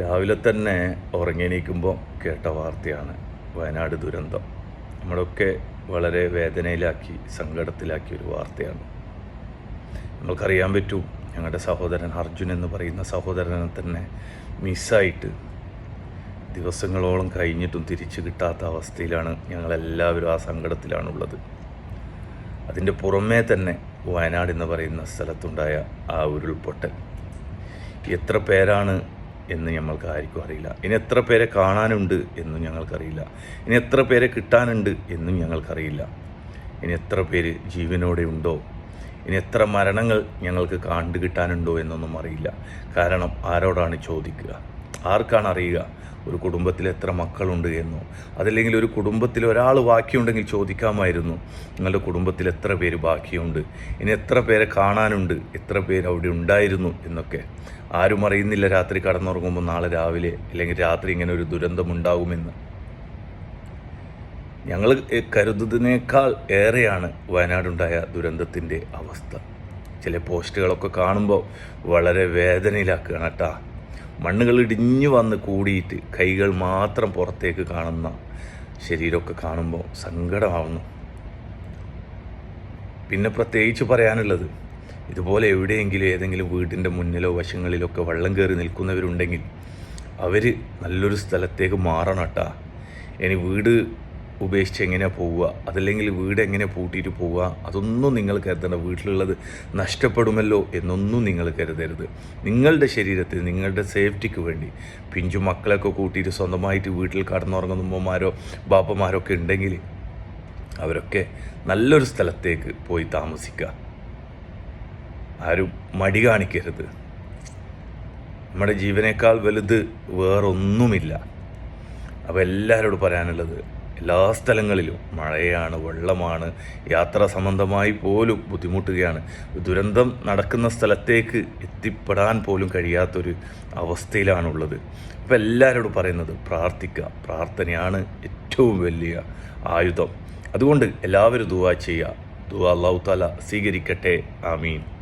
രാവിലെ തന്നെ ഉറങ്ങിയെണീക്കുമ്പോൾ കേട്ട വാർത്തയാണ് വയനാട് ദുരന്തം. നമ്മളൊക്കെ വളരെ വേദനയിലാക്കി സങ്കടത്തിലാക്കിയ ഒരു വാർത്തയാണ്. നമ്മൾക്കറിയാൻ പറ്റും ഞങ്ങളുടെ സഹോദരൻ അർജുൻ എന്ന് പറയുന്ന സഹോദരനെ തന്നെ മിസ്സായിട്ട് ദിവസങ്ങളോളം കഴിഞ്ഞിട്ടും തിരിച്ചു കിട്ടാത്ത അവസ്ഥയിലാണ് ഞങ്ങളെല്ലാവരും ആ സങ്കടത്തിലാണുള്ളത്. അതിന്റെ പുറമേ തന്നെ വയനാട് എന്ന് പറയുന്ന സ്ഥലത്തുണ്ടായ ആ ഉരുൾപൊട്ടൽ. എത്ര പേരാണ് എന്ന് ഞങ്ങൾക്ക് ആർക്കും അറിയില്ല. ഇനി എത്ര പേരെ കാണാനുണ്ട് എന്നും ഞങ്ങൾക്കറിയില്ല. ഇനി എത്ര പേരെ കിട്ടാനുണ്ട് എന്നും ഞങ്ങൾക്കറിയില്ല. ഇനി എത്ര പേര് ജീവനോടെ ഉണ്ടോ? ഇനി എത്ര മരണങ്ങൾ ഞങ്ങൾക്ക് കണ്ടു കിട്ടാനുണ്ടോ എന്നൊന്നും അറിയില്ല. കാരണം ആരോടാണ് ചോദിക്കുക? ആർക്കാണ് അറിയുക ഒരു കുടുംബത്തിൽ എത്ര മക്കളുണ്ട് എന്നോ. അതല്ലെങ്കിൽ ഒരു കുടുംബത്തിൽ ഒരാൾ ബാക്കിയുണ്ടെങ്കിൽ ചോദിക്കാമായിരുന്നു. നിങ്ങളുടെ കുടുംബത്തിൽ എത്ര പേര് ബാക്കിയുണ്ട്? ഇനി എത്ര പേരെ കാണാനുണ്ട്? എത്ര പേര് അവിടെ ഉണ്ടായിരുന്നു? എന്നൊക്കെ. ആരും അറിയുന്നില്ല രാത്രി കടന്നുറങ്ങുമ്പോൾ നാളെ രാവിലെ അല്ലെങ്കിൽ രാത്രി ഇങ്ങനെ ഒരു ദുരന്തം ഉണ്ടാകുമെന്ന്. ഞങ്ങൾ കരുതുന്നതിനേക്കാൾ ഏറെയാണ് വയനാടുണ്ടായ ദുരന്തത്തിന്റെ അവസ്ഥ. ചില പോസ്റ്റുകളൊക്കെ കാണുമ്പോൾ വളരെ വേദനയിലാക്കുകയാണ് കേട്ടാ. മണ്ണുകൾ ഇടിഞ്ഞു വന്ന് കൂടിയിട്ട് കൈകൾ മാത്രം പുറത്തേക്ക് കാണുന്ന ശരീരമൊക്കെ കാണുമ്പോൾ സങ്കടമാവുന്നു. പിന്നെ പ്രത്യേകിച്ച് പറയാനുള്ളത് ഇതുപോലെ എവിടെയെങ്കിലും ഏതെങ്കിലും വീടിന്റെ മുന്നിലോ വശങ്ങളിലോ ഒക്കെ വെള്ളം കയറി നിൽക്കുന്നവരുണ്ടെങ്കിൽ അവർ നല്ലൊരു സ്ഥലത്തേക്ക് മാറണം കേട്ടാ. ഇനി വീട് ഉപേക്ഷിച്ച് എങ്ങനെ പോവുക? അതല്ലെങ്കിൽ വീട് എങ്ങനെ പൂട്ടിയിട്ട് പോവുക? അതൊന്നും നിങ്ങൾ കരുതണ്ട. വീട്ടിലുള്ളത് നഷ്ടപ്പെടുമല്ലോ എന്നൊന്നും നിങ്ങൾ കരുതരുത്. നിങ്ങളുടെ ശരീരത്തിൽ നിങ്ങളുടെ സേഫ്റ്റിക്ക് വേണ്ടി. പിഞ്ചു മക്കളൊക്കെ കൂട്ടിയിട്ട് സ്വന്തമായിട്ട് വീട്ടിൽ കടന്നുറങ്ങുന്ന ഉമ്മമാരോ ബാപ്പമാരോ ഒക്കെ ഉണ്ടെങ്കിൽ അവരൊക്കെ നല്ലൊരു സ്ഥലത്തേക്ക് പോയി താമസിക്കുക. ആരും മടി കാണിക്കരുത്. നമ്മുടെ ജീവനേക്കാൾ വലുത് വേറൊന്നുമില്ല. അപ്പോൾ എല്ലാവരോടും പറയാനുള്ളത് എല്ലാ സ്ഥലങ്ങളിലും മഴയാണ് വെള്ളമാണ് യാത്ര സംബന്ധമായി പോലും ബുദ്ധിമുട്ടുകയാണ്. ദുരന്തം നടക്കുന്ന സ്ഥലത്തേക്ക് എത്തിപ്പെടാൻ പോലും കഴിയാത്തൊരു അവസ്ഥയിലാണുള്ളത്. അപ്പോൾ എല്ലാവരോടും പറയുന്നത് പ്രാർത്ഥിക്കുക. പ്രാർത്ഥനയാണ് ഏറ്റവും വലിയ ആയുധം. അതുകൊണ്ട് എല്ലാവരും ദുവാ ചെയ്യുക. ദുവാ അള്ളാഹു താല സ്വീകരിക്കട്ടെ. ആമീൻ.